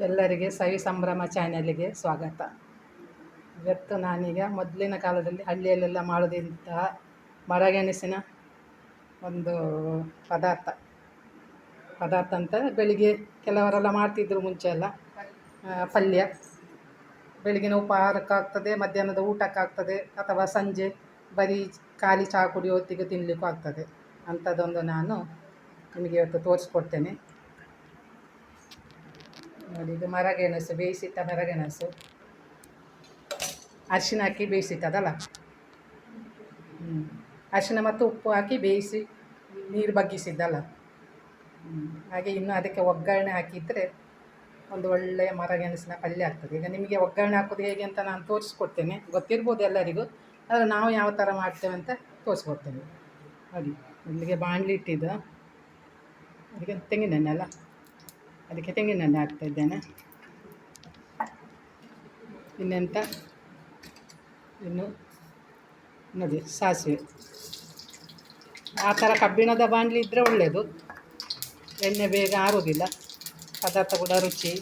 ಎಲ್ಲರಿಗೆ ಸವಿ ಸಂಭ್ರಮ ಚಾನೆಲ್ಗೆ ಸ್ವಾಗತ. ಇವತ್ತು ನಾನೀಗ ಮೊದಲಿನ ಕಾಲದಲ್ಲಿ ಹಳ್ಳಿಯಲ್ಲೆಲ್ಲ ಮಾಡೋದಿಂತಹ ಮರಗೆಣಸಿನ ಒಂದು ಪದಾರ್ಥ. ಪದಾರ್ಥ ಅಂತ ಬೆಳಿಗ್ಗೆ ಕೆಲವರೆಲ್ಲ ಮಾಡ್ತಿದ್ರು ಮುಂಚೆ ಎಲ್ಲ. ಪಲ್ಯ. ಬೆಳಗಿನ ಉಪಹಾರಕ್ಕಾಗ್ತದೆ, ಮಧ್ಯಾಹ್ನದ ಊಟಕ್ಕಾಗ್ತದೆ, ಅಥವಾ ಸಂಜೆ ಬರೀ ಖಾಲಿ ಚಹಾ ಕುಡಿಯೋ ಹೊತ್ತಿಗೆ ತಿನ್ನಲಿಕ್ಕೂ ಆಗ್ತದೆ. ಅಂಥದ್ದೊಂದು ನಾನು ನಿಮಗೆ ಇವತ್ತು ತೋರಿಸ್ಕೊಡ್ತೇನೆ. ನೋಡಿ, ಇದು ಮರಗೆಣಸು, ಬೇಯಿಸಿಟ್ಟ ಮರಗೆಣಸು. ಅರಿಶಿನ ಹಾಕಿ ಬೇಯಿಸಿಟ್ಟದಲ್ಲ? ಹ್ಞೂ ಅರಿಶಿನ ಮತ್ತು ಉಪ್ಪು ಹಾಕಿ ಬೇಯಿಸಿ ನೀರು ಬಗ್ಗಿಸಿದ್ದಲ್ಲ. ಹಾಗೆ ಇನ್ನು ಅದಕ್ಕೆ ಒಗ್ಗರಣೆ ಹಾಕಿದರೆ ಒಂದು ಒಳ್ಳೆಯ ಮರಗೆಣಸಿನ ಪಲ್ಯ ಆಗ್ತದೆ. ಈಗ ನಿಮಗೆ ಒಗ್ಗರಣೆ ಹಾಕೋದು ಹೇಗೆ ಅಂತ ನಾನು ತೋರಿಸ್ಕೊಡ್ತೇನೆ. ಗೊತ್ತಿರ್ಬೋದು ಎಲ್ಲರಿಗೂ. ಆದರೆ ನಾವು ಯಾವ ಥರ ಮಾಡ್ತೇವೆ ಅಂತ ತೋರಿಸ್ಕೊಡ್ತೇನೆ. ನೋಡಿ ಇಲ್ಲಿಗೆ ಬಾಣಲಿ ಇಟ್ಟಿದ್ದು. ಅದಕ್ಕೆ ತೆಂಗಿನೆಣ್ಣೆ ಅಲ್ಲ? ಅದಕ್ಕೆ ತೆಂಗಿನೆಣ್ಣೆ ಹಾಕ್ತಾ ಇದ್ದೇನೆ. ಇನ್ನೆಂತ? ಇನ್ನು ನೋಡಿ, ಸಾಸಿವೆ. ಆ ಥರ ಕಬ್ಬಿಣದ ಬಾಣಲಿ ಇದ್ದರೆ ಒಳ್ಳೆಯದು ಎಣ್ಣೆ ಬೇಗ ಆರೋದಿಲ್ಲ. ಪದಾರ್ಥ ಕೂಡ ರುಚಿ.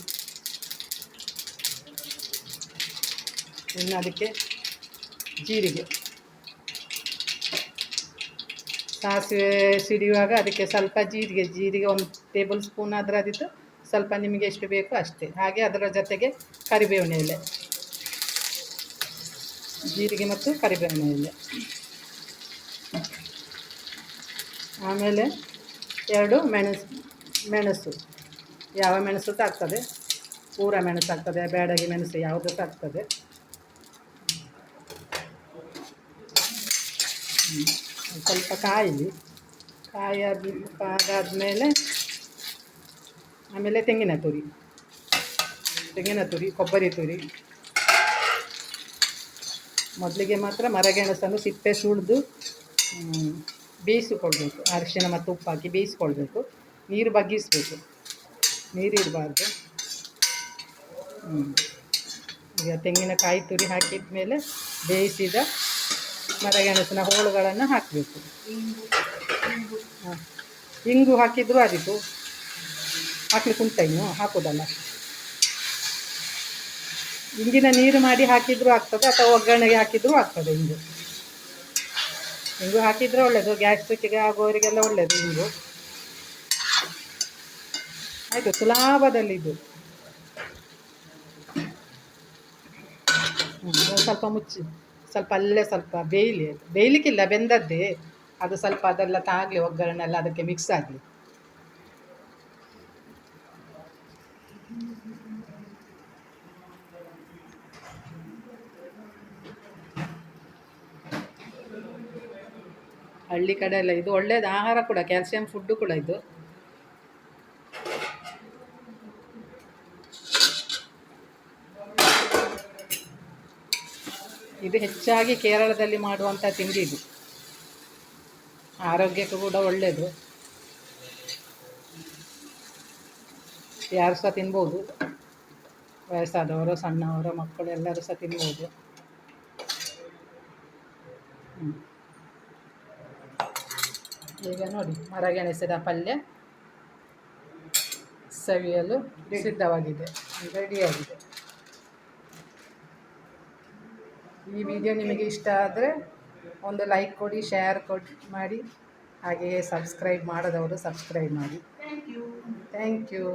ಇನ್ನು ಅದಕ್ಕೆ ಜೀರಿಗೆ. ಸಾಸಿವೆ ಸಿಡಿಯುವಾಗ ಅದಕ್ಕೆ ಸ್ವಲ್ಪ ಜೀರಿಗೆ ಜೀರಿಗೆ ಒಂದು ಟೇಬಲ್ ಸ್ಪೂನ್ ಆದರೆ ಅದಿತ್ತು. ಸ್ವಲ್ಪ ನಿಮಗೆ ಎಷ್ಟು ಬೇಕೋ ಅಷ್ಟೇ. ಹಾಗೆ ಅದರ ಜೊತೆಗೆ ಕರಿಬೇವಿನ ಎಲೆ. ಜೀರಿಗೆ ಮತ್ತು ಕರಿಬೇವಿನ ಎಲೆ. ಆಮೇಲೆ ಎರಡು ಮೆಣಸು ಮೆಣಸು. ಯಾವ ಮೆಣಸು ತಾಗ್ತದೆ? ಪೂರ ಮೆಣಸು ಆಗ್ತದೆ ಬೇಡಗಿ ಮೆಣಸು ಯಾವುದು ತಾಗ್ತದೆ. ಸ್ವಲ್ಪ ಕಾಯಿಲಿ ಕಾಯಿ ಆದ ಅದಾದಮೇಲೆ ಆಮೇಲೆ ತೆಂಗಿನ ತುರಿ ತೆಂಗಿನ ತುರಿ, ಕೊಬ್ಬರಿ ತುರಿ. ಮೊದಲಿಗೆ ಮಾತ್ರ ಮರಗೆಣಸನ್ನು ಸಿಪ್ಪೆ ಸುಳಿದು ಬೇಯಿಸಿಕೊಳ್ಬೇಕು. ಅರಿಶಿನ ಮತ್ತು ಉಪ್ಪು ಹಾಕಿ ಬೇಯಿಸ್ಕೊಳ್ಬೇಕು. ನೀರು ಬಗ್ಗಿಸಬೇಕು. ನೀರಿರಬಾರ್ದು ಈಗ ತೆಂಗಿನಕಾಯಿ ತುರಿ ಹಾಕಿದ ಮೇಲೆ ಬೇಯಿಸಿದ ಮರಗೆಣಸಿನ ಹೋಳುಗಳನ್ನು ಹಾಕಬೇಕು. ಇಂಗು ಹಾಕಿದರೂ ಆದೀತು. ಹಾಕ್ಲಿಕ್ಕೆ ಉಂಟ ಇನ್ನು? ಹಾಕೋದಲ್ಲ. ಇಂಗಿನ ನೀರು ಮಾಡಿ ಹಾಕಿದರೂ ಆಗ್ತದೆ ಅಥವಾ ಒಗ್ಗರಣೆಗೆ ಹಾಕಿದರೂ ಆಗ್ತದೆ ಇಂಗು. ಇಂಗು ಹಾಕಿದರೆ ಒಳ್ಳೆಯದು ಗ್ಯಾಸ್ಟ್ರಿಕ್ಕಿಗೆ ಆಗೋರಿಗೆಲ್ಲ ಒಳ್ಳೆಯದು ಇಂಗು. ಆಯಿತು, ಸುಲಭದಲ್ಲಿ ಇದು. ಸ್ವಲ್ಪ ಮುಚ್ಚಿ. ಸ್ವಲ್ಪ ಅಲ್ಲೇ ಸ್ವಲ್ಪ ಬೇಯಲಿ ಅದು. ಬೇಯಲಿಕ್ಕಿಲ್ಲ, ಬೆಂದದ್ದೇ. ಅದು ಸ್ವಲ್ಪ ಅದೆಲ್ಲ ತಾಗಲಿ ಒಗ್ಗರಣೆ ಎಲ್ಲ ಅದಕ್ಕೆ ಮಿಕ್ಸ್ ಆಗಲಿ. ಹಳ್ಳಿ ಕಡೆ ಎಲ್ಲ ಇದು ಒಳ್ಳೆಯದು ಆಹಾರ ಕೂಡ ಕ್ಯಾಲ್ಸಿಯಂ ಫುಡ್ಡು ಕೂಡ ಇದು. ಇದು ಹೆಚ್ಚಾಗಿ ಕೇರಳದಲ್ಲಿ ಮಾಡುವಂಥ ತಿಂಡಿ ಇದು. ಆರೋಗ್ಯಕ್ಕೂ ಕೂಡ ಒಳ್ಳೆಯದು ಯಾರು ಸಹ ತಿನ್ಬೋದು. ವಯಸ್ಸಾದವರು, ಸಣ್ಣವರು, ಮಕ್ಕಳು ಎಲ್ಲರೂ ಸಹ ತಿನ್ಬೋದು. ಈಗ ನೋಡಿ ಮರಗೆಣಸಿದ ಪಲ್ಯ ಸವಿಯಲು ಸಿದ್ಧವಾಗಿದೆ. ರೆಡಿಯಾಗಿದೆ ಈ ವಿಡಿಯೋ ನಿಮಗೆ ಇಷ್ಟ ಆದರೆ ಒಂದು ಲೈಕ್ ಕೊಡಿ ಶೇರ್ ಕೊಡಿ ಮಾಡಿ. ಹಾಗೆಯೇ ಸಬ್ಸ್ಕ್ರೈಬ್ ಮಾಡದವರು ಸಬ್ಸ್ಕ್ರೈಬ್ ಮಾಡಿ. Thank you